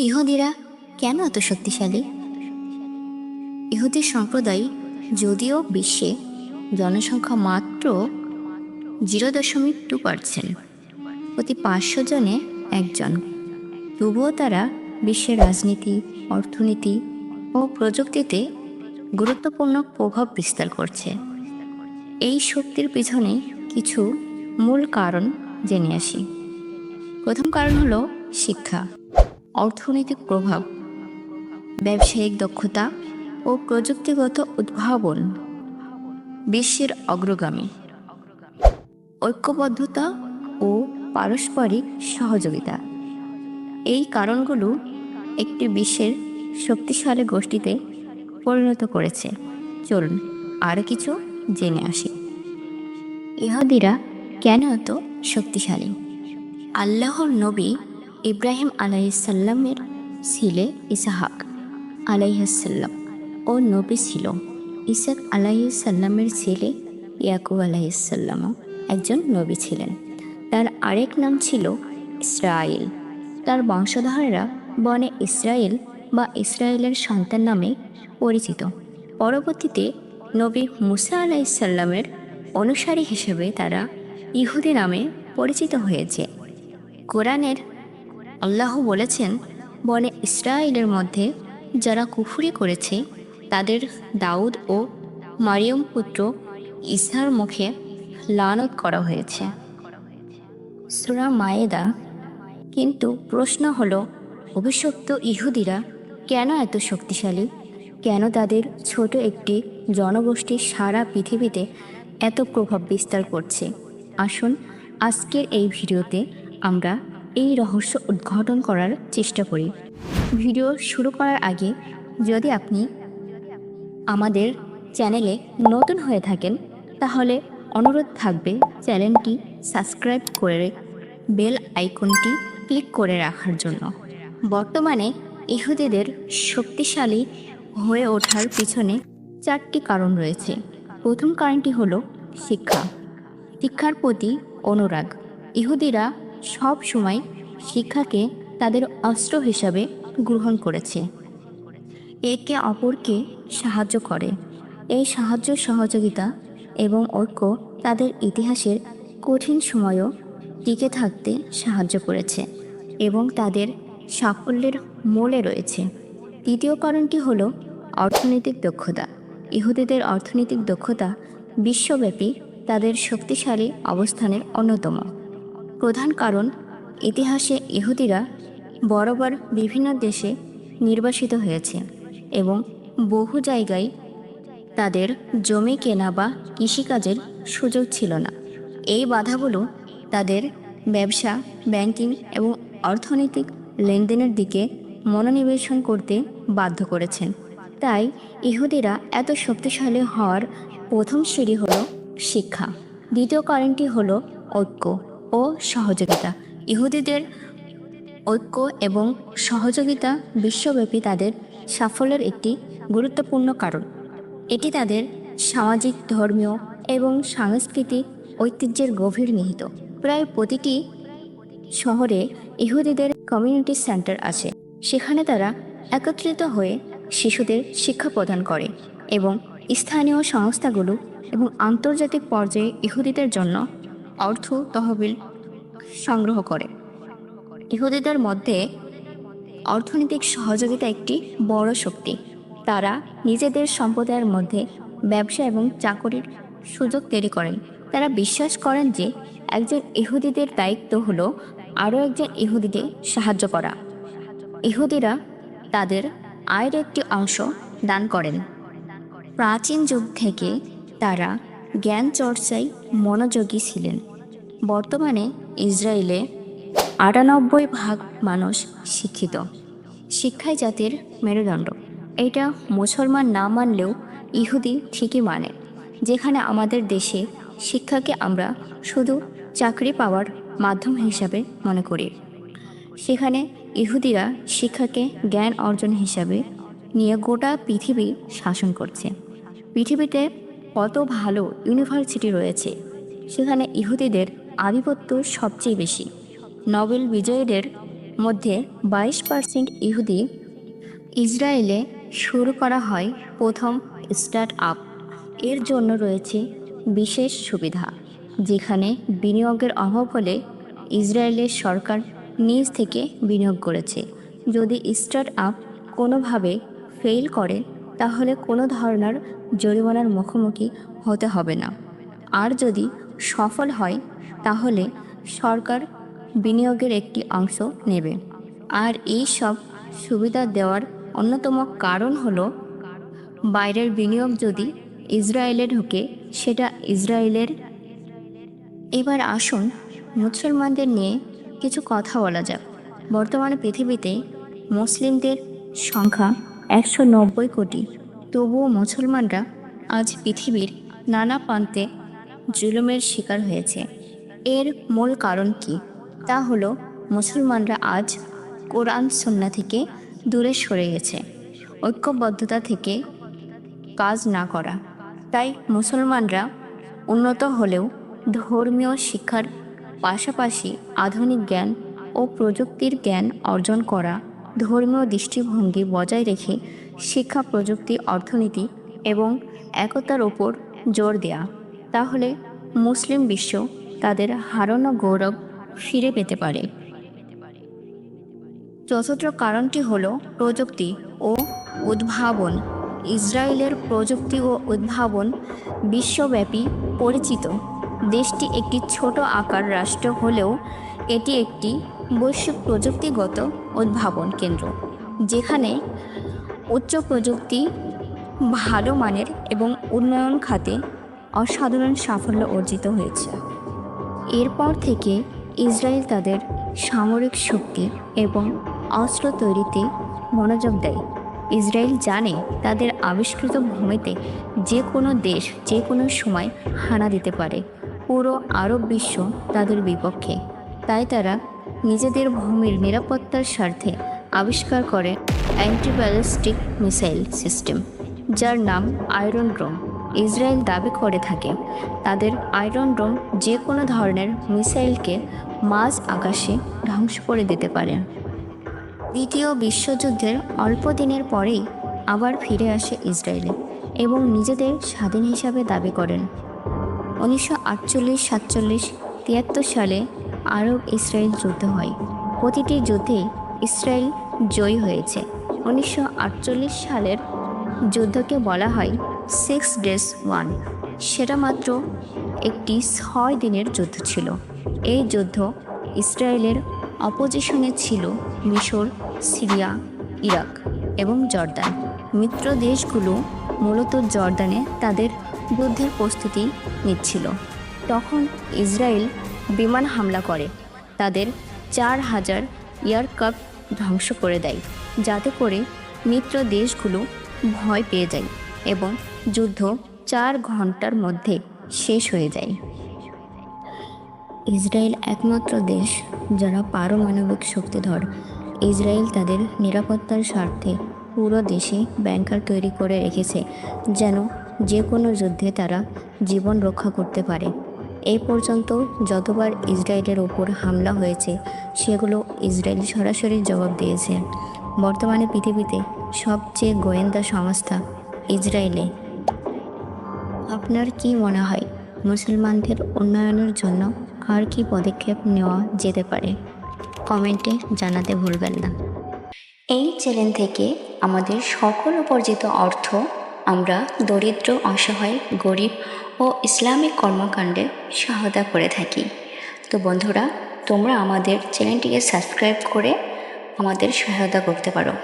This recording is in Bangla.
ইহুদিরা কেন এত শক্তিশালী? ইহুদি সম্প্রদায় যদিও বিশ্বে জনসংখ্যা মাত্র জিরো দশমিক টু পার্সেন্ট, প্রতি পাঁচশো জনে একজন। তবুও তারা বিশ্বের রাজনীতি, অর্থনীতি ও প্রযুক্তিতে গুরুত্বপূর্ণ প্রভাব বিস্তার করছে। এই শক্তির পিছনে কিছু মূল কারণ জেনে আসি। প্রথম কারণ হলো শিক্ষা। অর্থনৈতিক প্রভাব, ব্যবসায়িক দক্ষতা ও প্রযুক্তিগত উদ্ভাবন, বিশ্বের অগ্রগামী, ঐক্যবদ্ধতা ও পারস্পরিক সহযোগিতা। এই কারণগুলো একটি বিশ্বের শক্তিশালী গোষ্ঠীতে পরিণত করেছে। চলুন আরও কিছু জেনে আসি। ইহুদিরা কেন এত শক্তিশালী? আল্লাহর নবী ইব্রাহিম আলাইসাল্লামের ছিলে ইসাহাক আলাইহাসাল্লাম ও নবী ছিল। ইসাক আলাইসাল্লামের ছেলে ইয়াকুব আলাইসাল্লামও একজন নবী ছিলেন। তার আরেক নাম ছিল ইসরায়েল তার বংশধরেরা বনে ইসরায়েল বা ইসরায়েলের সন্তান নামে পরিচিত। পরবর্তীতে নবী মুসা আলাইসাল্লামের অনুসারী হিসেবে তারা ইহুদি নামে পরিচিত হয়েছে। কোরআনের আল্লাহ বলেছেন, বনে ইসরায়েলের মধ্যে যারা কুফুরি করেছে, তাদের দাউদ ও মারিয়ম পুত্র ইসার মুখে লানত করা হয়েছে। সুরা মায়েদা। কিন্তু প্রশ্ন হলো, অভিশপ্ত ইহুদিরা কেন এত শক্তিশালী? কেন তাদের ছোট একটি জনগোষ্ঠী সারা পৃথিবীতে এত প্রভাব বিস্তার করছে? আসুন আজকের এই ভিডিওতে আমরা এই রহস্য উদ্ঘাটন করার চেষ্টা করি। ভিডিও শুরু করার আগে যদি আপনি আমাদের চ্যানেলে নতুন হয়ে থাকেন, তাহলে অনুরোধ থাকবে চ্যানেলটি সাবস্ক্রাইব করে বেল আইকনটি ক্লিক করে রাখার জন্য। বর্তমানে ইহুদিদের শক্তিশালী হয়ে ওঠার পিছনে চারটি কারণ রয়েছে। প্রথম কারণটি হলো শিক্ষা। শিক্ষার প্রতি অনুরাগ। ইহুদিরা সব সময় শিক্ষাকে তাদের অস্ত্র হিসাবে গ্রহণ করেছে। একে অপরকে সাহায্য করে। এই সাহায্য, সহযোগিতা এবং ঐক্য তাদের ইতিহাসের কঠিন সময়ও টিকে থাকতে সাহায্য করেছে এবং তাদের সাফল্যের মূলে রয়েছে। তৃতীয় কারণটি হলো অর্থনৈতিক দক্ষতা। ইহুদিদের অর্থনৈতিক দক্ষতা বিশ্বব্যাপী তাদের শক্তিশালী অবস্থানের অন্যতম। প্রধান কারণ ইতিহাসে ইহুদিরা বরাবর বিভিন্ন দেশে নির্বাসিত হয়েছে এবং বহু জায়গায় তাদের জমি কেনা বা কৃষিকাজের সুযোগ ছিল না। এই বাধাগুলো তাদের ব্যবসা, ব্যাংকিং এবং অর্থনৈতিক লেনদেনের দিকে মনোনিবেশন করতে বাধ্য করেছেন। তাই ইহুদিরা এত শক্তিশালী হওয়ার প্রথম সিঁড়ি হলো শিক্ষা। দ্বিতীয় কারণটি হলো ঐক্য। ও সহযোগিতা। ইহুদিদের ঐক্য এবং সহযোগিতা বিশ্বব্যাপী তাদের সাফল্যের একটি গুরুত্বপূর্ণ কারণ। এটি তাদের সামাজিক, ধর্মীয় এবং সাংস্কৃতিক ঐতিহ্যের গভীর নিহিত। প্রায় প্রতিটি শহরে ইহুদিদের কমিউনিটি সেন্টার আছে। সেখানে তারা একত্রিত হয়ে শিশুদের শিক্ষা প্রদান করে এবং স্থানীয় সংস্থাগুলো এবং আন্তর্জাতিক পর্যায়ে ইহুদিদের জন্য অর্থ তহবিল সংগ্রহ করে। ইহুদিদের মধ্যে অর্থনৈতিক সহযোগিতা একটি বড় শক্তি। তারা নিজেদের সম্প্রদায়ের মধ্যে ব্যবসা এবং চাকরির সুযোগ তৈরি করেন। তারা বিশ্বাস করেন যে একজন ইহুদিদের দায়িত্ব হলো আরও একজন ইহুদিদের সাহায্য করা। ইহুদিরা তাদের আয়ের একটি অংশ দান করেন। প্রাচীন যুগ থেকে তারা জ্ঞান চর্চায় মনোযোগী ছিলেন। বর্তমানে ইসরায়েলে আটানব্বই ভাগ মানুষ শিক্ষিত। শিক্ষাই জাতির মেরুদণ্ড। এটা মুসলমান না মানলেও ইহুদি ঠিকই মানে যেখানে আমাদের দেশে শিক্ষাকে আমরা শুধু চাকরি পাওয়ার মাধ্যম হিসাবে মনে করি। সেখানে ইহুদিরা শিক্ষাকে জ্ঞান অর্জন হিসাবে নিয়ে গোটা পৃথিবী শাসন করছে। পৃথিবীতে কত ভালো ইউনিভার্সিটি রয়েছে, সেখানে ইহুদিদের আধিপত্য সবচেয়ে বেশি। নোবেল বিজয়ীদের মধ্যে বাইশ পার্সেন্ট ইহুদি ইসরায়েলে শুরু করা হয় প্রথম স্টার্ট আপ এর জন্য রয়েছে বিশেষ সুবিধা, যেখানে বিনিয়োগের অভাব হলে ইসরায়েলের সরকার নিজ থেকে বিনিয়োগ করেছে। যদি স্টার্ট আপ কোনোভাবে ফেল করে, তাহলে কোনো ধরনের জরিমানার মুখোমুখি হতে হবে না। আর যদি সফল হয়, তাহলে সরকার বিনিয়োগের একটি অংশ নেবে। আর এই সব সুবিধা দেওয়ার অন্যতম কারণ হল, বাইরের বিনিয়োগ যদি ইসরায়েলে ঢোকে, সেটা ইসরায়েলের এবার আসুন, মুসলমানদের নিয়ে কিছু কথা বলা যাক। বর্তমানে পৃথিবীতে মুসলিমদের সংখ্যা একশো নব্বই কোটি। তবুও মুসলমানরা আজ পৃথিবীর নানা প্রান্তে জুলুমের শিকার হয়েছে। এর মূল কারণ কি? তা হলো, মুসলমানরা আজ কোরআন, সন্না থেকে দূরে সরে গেছে। ঐক্যবদ্ধতা থেকে কাজ না করা। তাই মুসলমানরা উন্নত হলেও ধর্মীয় শিক্ষার পাশাপাশি আধুনিক জ্ঞান ও প্রযুক্তির জ্ঞান অর্জন করা ধর্মীয় দৃষ্টিভঙ্গি বজায় রেখে শিক্ষা, প্রযুক্তি, অর্থনীতি এবং একতার ওপর জোর দেয়া। তাহলে মুসলিম বিশ্ব তাদের হারানো গৌরব ফিরে পেতে পারে। চতুর্থ কারণটি হল প্রযুক্তি ও উদ্ভাবন। ইসরায়েলের প্রযুক্তি ও উদ্ভাবন বিশ্বব্যাপী পরিচিত। দেশটি একটি ছোট আকার রাষ্ট্র হলেও এটি একটি বৈশ্বিক প্রযুক্তিগত উদ্ভাবন কেন্দ্র, যেখানে উচ্চ প্রযুক্তি, ভালো মানের এবং উন্নয়ন খাতে অসাধারণ সাফল্য অর্জিত হয়েছে। এরপর থেকে ইসরায়েল তাদের সামরিক শক্তি এবং অস্ত্র তৈরিতে মনোযোগ দেয়। ইসরায়েল জানে তাদের আবিষ্কৃত ভূমিতে যে কোনো দেশ যে কোনো সময় হানা দিতে পারে। পুরো আরব বিশ্ব তাদের বিপক্ষে। তাই তারা নিজেদের ভূমির নিরাপত্তার স্বার্থে আবিষ্কার করে অ্যান্টি ব্যালিস্টিক মিসাইল সিস্টেম, যার নাম আয়রন ড্রোম ইসরায়েল দাবি করে থাকে, তাদের আয়রন ড্রোম যে কোনো ধরনের মিসাইলকে মাঝ আকাশে ধ্বংস করে দিতে পারে। দ্বিতীয় বিশ্বযুদ্ধের অল্প দিনের পরেই আবার ফিরে আসে ইসরায়েলে এবং নিজেদের স্বাধীন হিসাবে দাবি করেন। উনিশশো আটচল্লিশ, সাতচল্লিশ, তিয়াত্তর সালে আরব ইসরায়েল যুদ্ধ হয়। প্রতিটি যুদ্ধে ইসরায়েল জয়ী হয়েছে। উনিশশো আটচল্লিশ সালের যুদ্ধকে বলা হয় সিক্স ডেজ ওয়ান। সেটা মাত্র একটি ছয় দিনের যুদ্ধ ছিল। এই যুদ্ধ ইসরায়েলের অপোজিশনে ছিল মিশর, সিরিয়া, ইরাক এবং জর্দান। মিত্র দেশগুলো মূলত জর্দানে তাদের যুদ্ধের প্রস্তুতি নিচ্ছিল। তখন ইসরায়েল বিমান হামলা করে। তাদের চার হাজার এয়ারক্রাফট ধ্বংস করে দেয়। যাতে করে মিত্র দেশগুলো ভয় পেয়ে যায়। এবং যুদ্ধ চার ঘণ্টার মধ্যে শেষ হয়ে যায়। ইসরায়েল একমাত্র দেশ যারা পারমাণবিক শক্তিধর। ইসরায়েল তাদের নিরাপত্তার স্বার্থে পুরো দেশে ব্যাংকার তৈরি করে রেখেছে, যেন যে কোনো যুদ্ধে তারা জীবন রক্ষা করতে পারে। এই পর্যন্ত যতবার ইসরায়েলের ওপর হামলা হয়েছে, সেগুলো ইসরায়েল সরাসরি জবাব দিয়েছে। বর্তমানে পৃথিবীতে সবচেয়ে গোয়েন্দা সংস্থা ইসরায়েলে আপনার কি মনে হয়, মুসলমানদের উন্নয়নের জন্য আর কি পদক্ষেপ নেওয়া যেতে পারে? কমেন্টে জানাতে ভুলবেন না। এই চ্যানেল থেকে আমাদের সকল উপার্জিত অর্থ আমরা দরিদ্র, অসহায়, গরিব ও ইসলামিক কর্মকাণ্ডে সহায়তা করে থাকি। তো বন্ধুরা, তোমরা আমাদের চ্যানেলটিকে সাবস্ক্রাইব করে আমাদের সহায়তা করতে পারো।